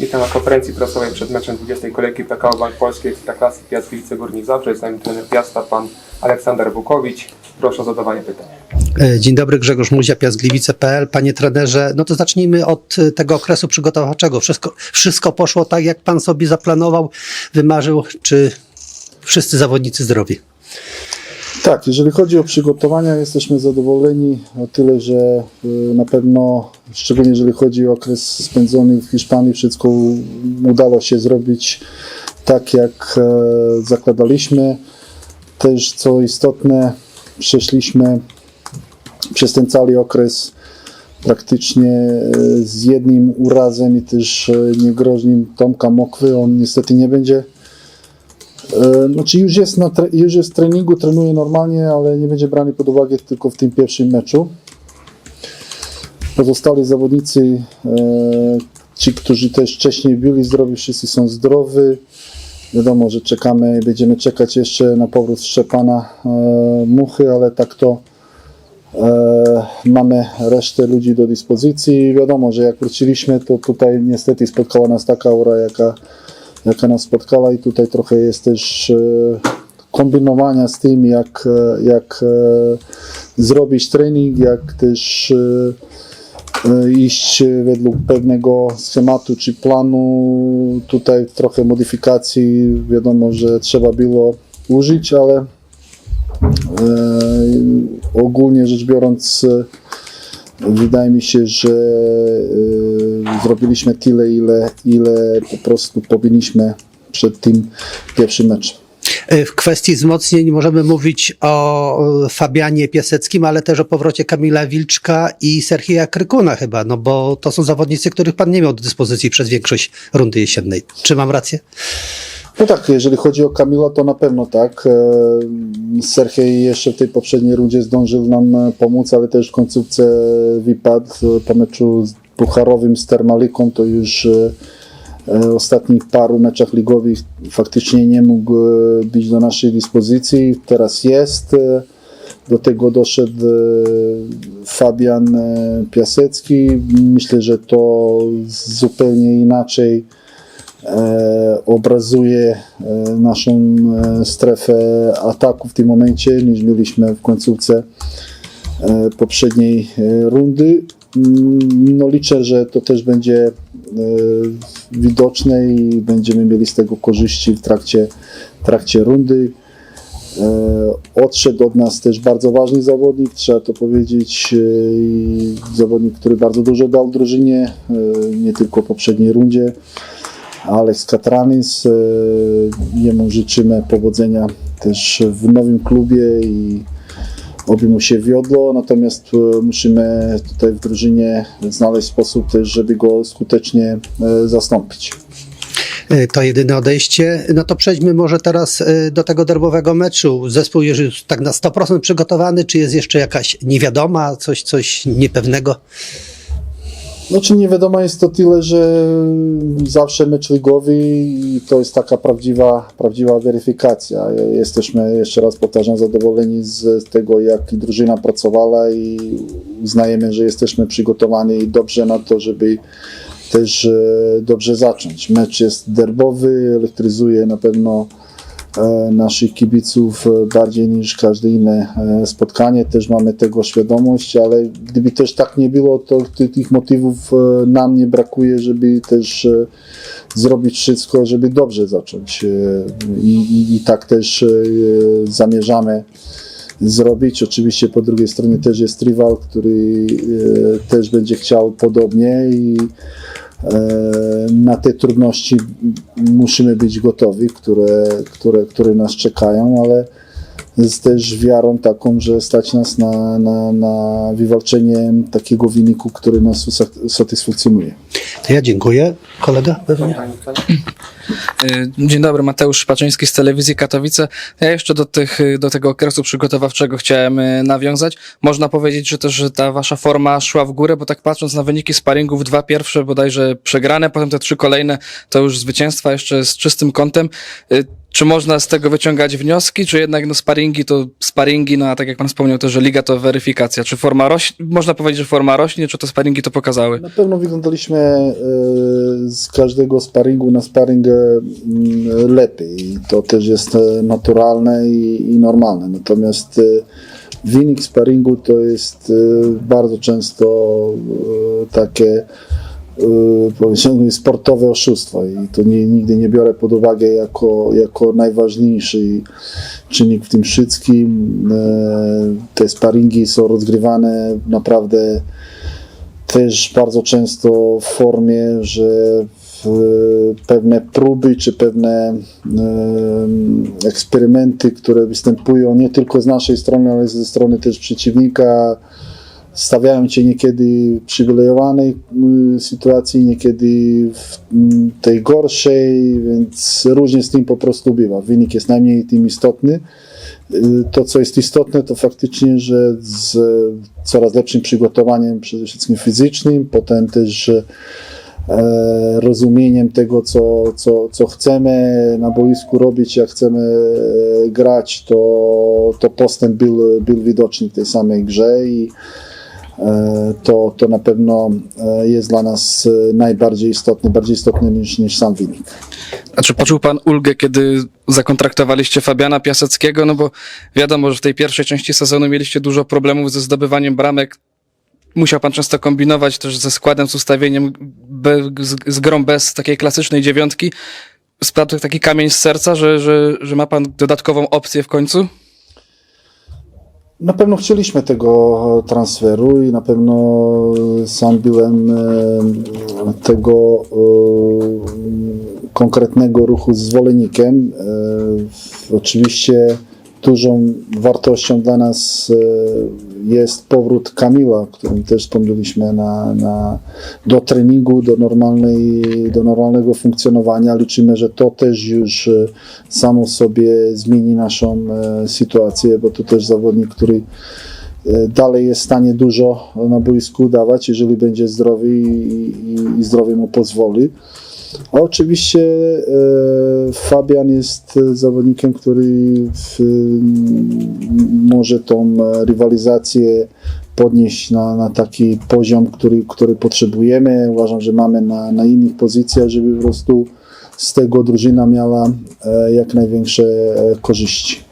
Witam na konferencji prasowej przed meczem 20 kolejki PKO Bank Polski Ekstraklasy Piast Gliwice Górnik Zabrze. Jest nami trener Piasta, pan Aleksander Bukowicz. Proszę o zadawanie pytań. E, Dzień dobry, Grzegorz Muzia, Piast-Gliwice.pl. Panie trenerze, no to zacznijmy od e, tego okresu przygotowawczego. Wszystko, wszystko poszło tak, jak pan sobie zaplanował, wymarzył, czy wszyscy zawodnicy zdrowi? Tak, jeżeli chodzi o przygotowania, jesteśmy zadowoleni o tyle, że y, na pewno, szczególnie jeżeli chodzi o okres spędzony w Hiszpanii, wszystko udało się zrobić tak, jak e, zakładaliśmy. Też co istotne, przeszliśmy przez ten cały okres praktycznie e, z jednym urazem i też e, niegroźnym Tomka Mokwy. On niestety nie będzie Znaczy już jest, na, już jest w treningu, trenuje normalnie, ale nie będzie brany pod uwagę tylko w tym pierwszym meczu. Pozostali zawodnicy, e, ci, którzy też wcześniej byli zdrowi, wszyscy są zdrowi. Wiadomo, że czekamy, będziemy czekać jeszcze na powrót Szczepana e, Muchy, ale tak to e, mamy resztę ludzi do dyspozycji. Wiadomo, że jak wróciliśmy, to tutaj niestety spotkała nas taka aura, jaka jaka nas spotkała i tutaj trochę jest też e, kombinowania z tym, jak, e, jak e, zrobić trening, jak też iść według pewnego schematu czy planu. Tutaj trochę modyfikacji wiadomo, że trzeba było użyć, ale ogólnie rzecz biorąc Wydaje mi się, że zrobiliśmy tyle, ile, ile po prostu powinniśmy przed tym pierwszym meczem. E, W kwestii wzmocnień możemy mówić o e, Fabianie Piaseckim, ale też o powrocie Kamila Wilczka i Serhija Krykuna chyba, no bo to są zawodnicy, których pan nie miał do dyspozycji przez większość rundy jesiennej. Czy mam rację? No tak, jeżeli chodzi o Kamila, to na pewno tak. E, Serhej jeszcze w tej poprzedniej rundzie zdążył nam pomóc, ale też w końcówce wypadł po meczu Pucharowym z Termaliką, to już e, e, ostatnich paru meczach ligowych faktycznie nie mógł e, być do naszej dyspozycji. Teraz jest. Do tego doszedł Fabian Piasecki. Myślę, że to zupełnie inaczej obrazuje naszą strefę ataku w tym momencie niż mieliśmy w końcówce poprzedniej rundy. No liczę, że to też będzie e, widoczne i będziemy mieli z tego korzyści w trakcie, w trakcie rundy. E, Odszedł od nas też bardzo ważny zawodnik, trzeba to powiedzieć. e, Zawodnik, który bardzo dużo dał drużynie, nie tylko w poprzedniej rundzie. Alex Katranis. Jemu życzymy powodzenia też w nowym klubie i oby mu się wiodło, natomiast e, musimy tutaj w drużynie znaleźć sposób też, żeby go skutecznie e, zastąpić. E, To jedyne odejście. No to przejdźmy może teraz do tego derbowego meczu. Zespół jest już tak na 100% przygotowany, czy jest jeszcze jakaś niewiadoma, coś, coś niepewnego? No czy nie wiadomo jest to tyle, że zawsze mecz ligowy i to jest taka prawdziwa, prawdziwa weryfikacja. Jesteśmy, jeszcze raz powtarzam, zadowoleni z tego, jak drużyna pracowała i uznajemy, że jesteśmy przygotowani dobrze na to, żeby też e, dobrze zacząć. Mecz jest derbowy, elektryzuje na pewno naszych kibiców e, bardziej niż każde inne e, spotkanie. Też mamy tego świadomość, ale gdyby też tak nie było, to ty- tych motywów e, nam nie brakuje, żeby też e, zrobić wszystko, żeby dobrze zacząć. E, I, i, i tak też e, zamierzamy zrobić. Oczywiście po drugiej stronie też jest rywal, który e, też będzie chciał podobnie i e, na te trudności musimy być gotowi, które, które, które nas czekają, ale z też wiarą taką, że stać nas na, na, na wywalczenie takiego wyniku, który nas usa- satysfakcjonuje. To ja dziękuję. Kolega pewnie? Y, Dzień dobry, Mateusz Paczyński z telewizji Katowice. Ja jeszcze do, tych, y, do tego okresu przygotowawczego chciałem y, nawiązać. Można powiedzieć, że też ta wasza forma szła w górę, bo tak patrząc na wyniki sparingów, dwa pierwsze bodajże przegrane, potem te trzy kolejne to już zwycięstwa jeszcze z czystym kątem. Czy można z tego wyciągać wnioski, czy jednak no sparingi to sparingi, no a tak jak pan wspomniał też, że liga to weryfikacja. Czy forma rośnie, można powiedzieć, że forma rośnie, czy to sparingi to pokazały? Na pewno wyglądaliśmy e, z każdego sparingu na sparing mm, lepiej. I to też jest e, naturalne i, i normalne. Natomiast e, wynik sparingu to jest bardzo często takie powiedzmy sportowe oszustwo i to nie, nigdy nie biorę pod uwagę jako, jako najważniejszy czynnik w tym wszystkim. E, Te sparingi są rozgrywane naprawdę też bardzo często w formie, że w pewne próby czy pewne eksperymenty, które występują nie tylko z naszej strony, ale ze strony też przeciwnika, stawiają cię niekiedy w przywilejowanej y, sytuacji, niekiedy w mm, tej gorszej, więc różnie z tym po prostu bywa. Wynik jest najmniej tym istotny. Y, To, co jest istotne, to faktycznie, że z coraz lepszym przygotowaniem, przede wszystkim fizycznym, potem też e, rozumieniem tego, co, co, co chcemy na boisku robić, jak chcemy e, grać, to, to postęp był, był widoczny w tej samej grze i to, to na pewno e, jest dla nas e, najbardziej istotne, bardziej istotne niż, niż sam wynik. A czy poczuł pan ulgę, kiedy zakontraktowaliście Fabiana Piaseckiego? No bo wiadomo, że w tej pierwszej części sezonu mieliście dużo problemów ze zdobywaniem bramek. Musiał pan często kombinować też ze składem, z ustawieniem, z, z grą bez takiej klasycznej dziewiątki. Spadł taki kamień z serca, że, że, że ma pan dodatkową opcję w końcu? Na pewno chcieliśmy tego transferu i na pewno sam byłem e, tego e, konkretnego ruchu zwolennikiem. E, Oczywiście dużą wartością dla nas jest powrót Kamila, o którym też wspomnieliśmy na, na, do treningu, do, normalnej, do normalnego funkcjonowania. Liczymy, że to też już e, samo sobie zmieni naszą e, sytuację, bo to też zawodnik, który e, dalej jest w stanie dużo na boisku dawać, jeżeli będzie zdrowy i, i, i zdrowie mu pozwoli. Oczywiście e, Fabian jest zawodnikiem, który może tą rywalizację podnieść na, na taki poziom, który, który potrzebujemy. Uważam, że mamy na, na innych pozycjach, żeby po prostu z tego drużyna miała e, jak największe e, korzyści.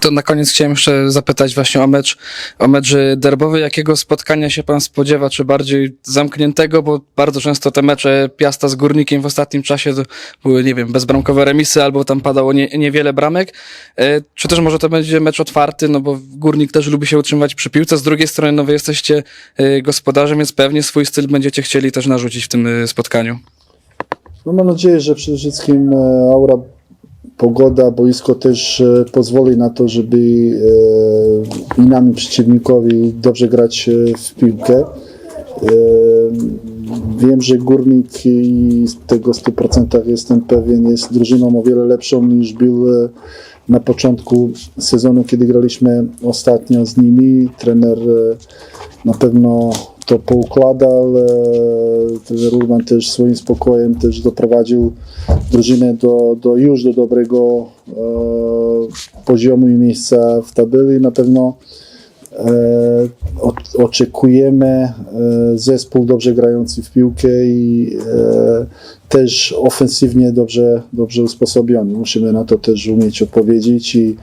To na koniec chciałem jeszcze zapytać właśnie o mecz, o mecz derbowy. Jakiego spotkania się pan spodziewa? Czy bardziej zamkniętego? Bo bardzo często te mecze Piasta z Górnikiem w ostatnim czasie były, nie wiem, bezbramkowe remisy albo tam padało nie, niewiele bramek. E, Czy też może to będzie mecz otwarty? No bo Górnik też lubi się utrzymywać przy piłce. Z drugiej strony, no wy jesteście e, gospodarzem, więc pewnie swój styl będziecie chcieli też narzucić w tym e, spotkaniu. No mam nadzieję, że przede wszystkim aura, pogoda, boisko też e, pozwoli na to, żeby e, i nami przeciwnikowi dobrze grać e, w piłkę. Wiem, że Górnik i tego 100% jestem pewien jest drużyną o wiele lepszą niż był na początku sezonu, kiedy graliśmy ostatnio z nimi. Trener e, na pewno to poukładał. e, Trener Urban też swoim spokojem też doprowadził drużynę do, do już do dobrego e, poziomu i miejsca w tabeli. Na pewno oczekujemy e, zespół dobrze grający w piłkę i e, też ofensywnie dobrze, dobrze usposobiony. Musimy na to też umieć odpowiedzieć i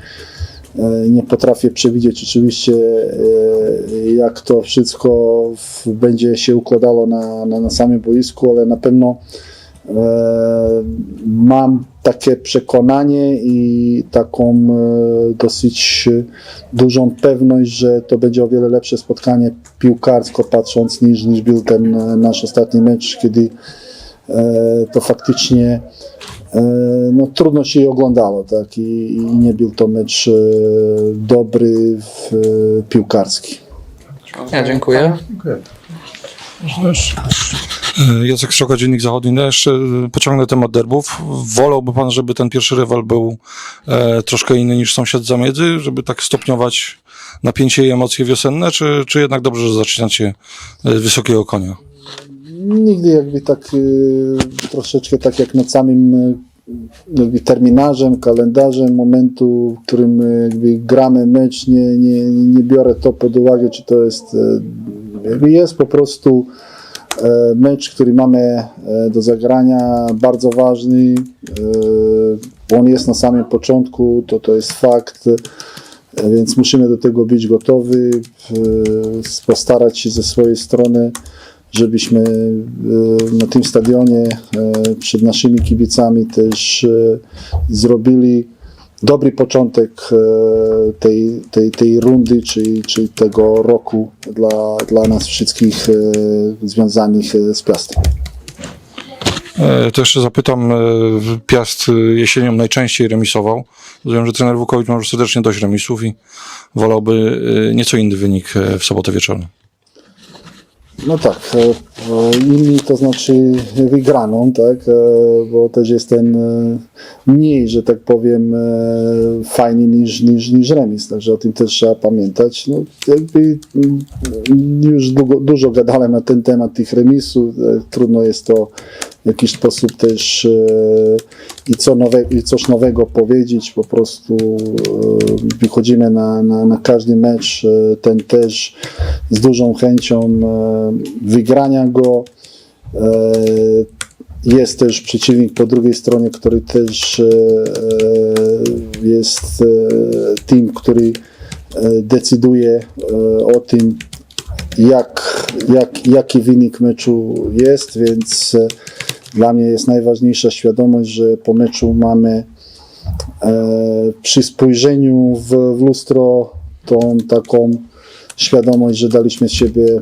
e, nie potrafię przewidzieć oczywiście e, jak to wszystko będzie się układało na, na, na samym boisku, ale na pewno e, mam takie przekonanie i taką e, dosyć dużą pewność, że to będzie o wiele lepsze spotkanie piłkarsko patrząc niż, niż był ten e, nasz ostatni mecz, kiedy e, to faktycznie e, no, trudno się je oglądało, tak? I, i nie był to mecz e, dobry w, e, piłkarski. Ja dziękuję. E, Jacek Szoka, Dziennik Zachodni. No jeszcze e, pociągnę temat derbów. Wolałby pan, żeby ten pierwszy rywal był e, troszkę inny niż sąsiad zamiedzy, żeby tak stopniować napięcie i emocje wiosenne, czy, czy jednak dobrze, że zaczynacie e, z wysokiego konia? Nigdy jakby tak e, troszeczkę tak jak na samym e, jakby terminarzem, kalendarzem momentu, w którym e, jakby gramy mecz, nie, nie, nie biorę to pod uwagę, czy to jest, e, jest po prostu e, mecz, który mamy e, do zagrania, bardzo ważny. e, On jest na samym początku, to, to jest fakt, więc musimy do tego być gotowi, postarać się ze swojej strony, żebyśmy na tym stadionie przed naszymi kibicami też zrobili dobry początek e, tej, tej, tej rundy, czy, czy tego roku dla, dla nas wszystkich e, związanych e, z Piastem. To jeszcze zapytam, Piast jesienią najczęściej remisował. Rozumiem, że trener Wukowicz ma już serdecznie dość remisów i wolałby nieco inny wynik w sobotę wieczorem. No tak, inni to znaczy wygraną, tak, e, bo też jest ten e, mniej, że tak powiem, e, fajny niż, niż, niż remis, także o tym też trzeba pamiętać. No, jakby mm, już długo, dużo gadałem na ten temat tych remisów, e, trudno jest to w jakiś sposób też e, i, co nowe, i coś nowego powiedzieć, po prostu e, wychodzimy na, na, na każdy mecz, e, ten też z dużą chęcią e, wygrania go. E, Jest też przeciwnik po drugiej stronie, który też e, jest team, który decyduje o tym, jak, jak, jaki wynik meczu jest, więc dla mnie jest najważniejsza świadomość, że po meczu mamy przy spojrzeniu w, w lustro tą taką świadomość, że daliśmy z siebie e,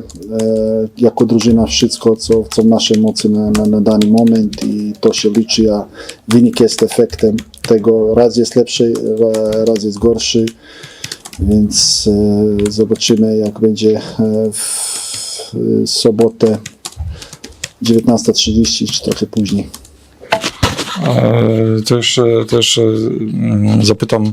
jako drużyna wszystko, co, co w naszej mocy na, na, na dany moment i to się liczy, a wynik jest efektem tego. Raz jest lepszy, ra- raz jest gorszy, więc e, zobaczymy jak będzie e, w, sobotę 19.30 czy trochę później. E, Też, też mm, zapytam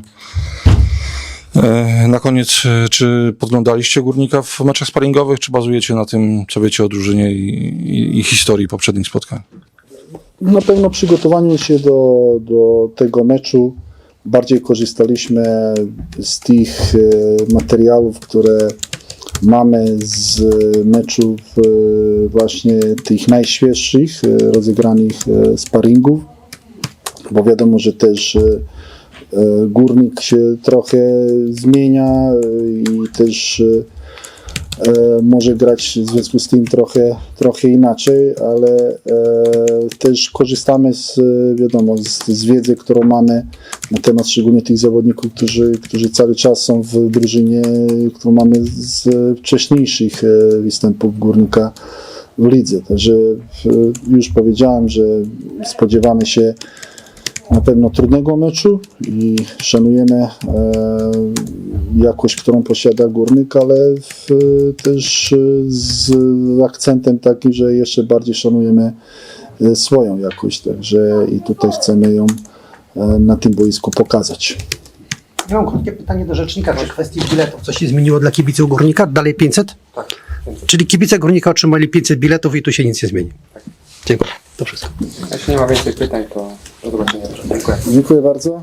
na koniec, e, czy podglądaliście Górnika w meczach sparingowych, czy bazujecie na tym, co wiecie o drużynie i, i, i historii poprzednich spotkań? Na pewno przygotowaniu się do, do tego meczu bardziej korzystaliśmy z tych e, materiałów, które mamy z meczów e, właśnie tych najświeższych, e, rozegranych e, sparingów, bo wiadomo, że też e, e, górnik się trochę zmienia e, i też e, e, może grać w związku z tym trochę, trochę inaczej, ale e, też korzystamy z, e, wiadomo, z, z wiedzy, którą mamy na temat szczególnie tych zawodników, którzy, którzy cały czas są w drużynie, którą mamy z wcześniejszych e, występów Górnika w lidze. Także e, już powiedziałem, że spodziewamy się na pewno trudnego meczu i szanujemy e, jakość, którą posiada Górnik, ale w, też e, z akcentem takim, że jeszcze bardziej szanujemy e, swoją jakość, także i tutaj chcemy ją e, na tym boisku pokazać. Ja mam krótkie pytanie do rzecznika, czy kwestii biletów. Coś się zmieniło dla kibiców Górnika? Dalej 500? Tak. Czyli kibice Górnika otrzymali 500 biletów i tu się nic nie zmieni. Dziękuję. To wszystko. Jeśli nie ma więcej pytań, to do zobaczenia. Dziękuję. Dziękuję bardzo.